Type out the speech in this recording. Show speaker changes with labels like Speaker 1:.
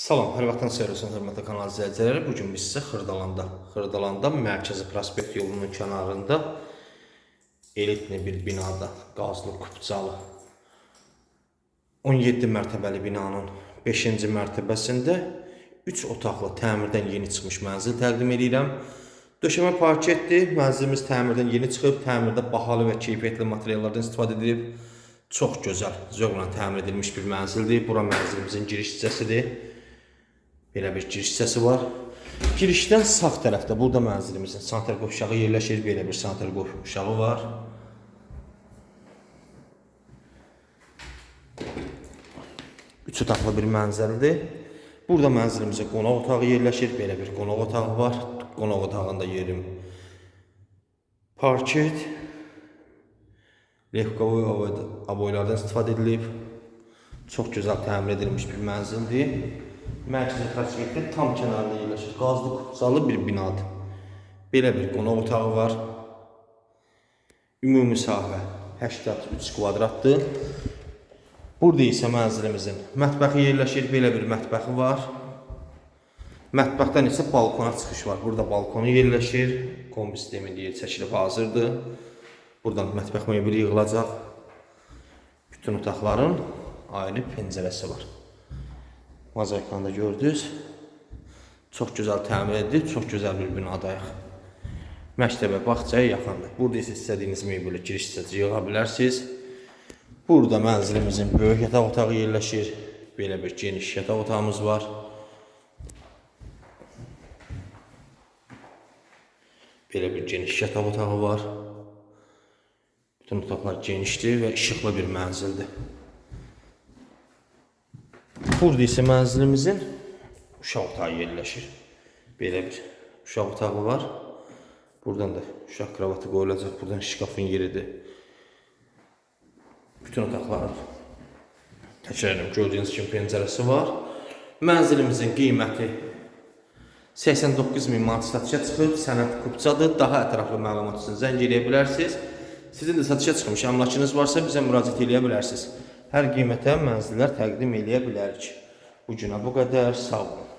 Speaker 1: Salam, hər vaxtın xeyir olsun, hörmətli kanal izləyiciləri. Bu gün biz sizə Xırdalanda, Xırdalanda Mərkəzi Prospekt yolunun kənarında elitli bir binada, qazlı, kupcalı 17 mərtəbəli binanın 5-ci mərtəbəsində 3 otaqlı təmirdən yeni çıxmış mənzil təqdim edirəm. Döşəmə parketdir. Mənzilimiz təmirdən yeni çıxıb, təmirdə bahalı və keyfiyyətli materiallardan istifadə edilib. Çox gözəl, zövqlə təmir edilmiş bir mənzildir. Bura mənzilimizin giriş hissəsidir. Belə bir giriş hissəsi var. Girişdən sağ tərəfdə burada mənzilimizin sanitar qovşağı yerləşir. Belə bir sanitar qovşağı var. Üç otaqlı bir mənzildir. Burada mənzilimizin qonaq otağı yerləşir. Belə bir qonaq otağı var. Qonaq otağında yerim parket, levkovoy avoylardan istifadə edilib. Çox gözəl təmir edilmiş bir mənzildir. Mərkəzi prospektin tam kənarında yerləşir. Qazlı kupcalı bir binadır. Belə bir qonaq otağı var. Ümumi sahə 83 kvadratdır. Burada isə mənzilimizin mətbəxi yerləşir. Belə bir mətbəxi var. Mətbəxdən isə balkona çıxış var. Burada balkonu yerləşir. Kombi sistemi deyə çəkilib hazırdır. Buradan mətbəx mebeli yığılacaq. Bütün otaqların ayrı pəncərəsi var. Mozaikanda da gördünüz. Çox gözəl təmir edilib, çox gözəl bir binadayıq. Məktəbə, bağçaya yaxındır. Burada isə istədiyiniz mebeli giriş hissəsi yığa bilərsiniz. Burada mənzilimizin böyük yataq otağı yerləşir. Belə bir geniş yataq otağımız var. Belə bir geniş yataq otağı var. Bütün otaqlar genişdir və işıqlı bir mənzildir. Burada isə mənzilimizin uşaq otağı yerləşir. Belə bir uşaq otağı var. Buradan da uşaq kravatı qoyulacaq. Buradan şkafın yeridir. Bütün otaqların təkərlərim gördüyünüz kimi pəncərəsi var. Mənzilimizin qiyməti 89 min manat satışa çıxıb, sənəd kupçadır. Daha ətraflı məlumat üçün zəng eləyə bilərsiniz. Sizin də satışa çıxmış əmlakınız varsa bizə müraciət eləyə bilərsiniz. Hər qiymətə mənzillər təqdim eləyə bilərik. Bu günə bu qədər. Sağ olun.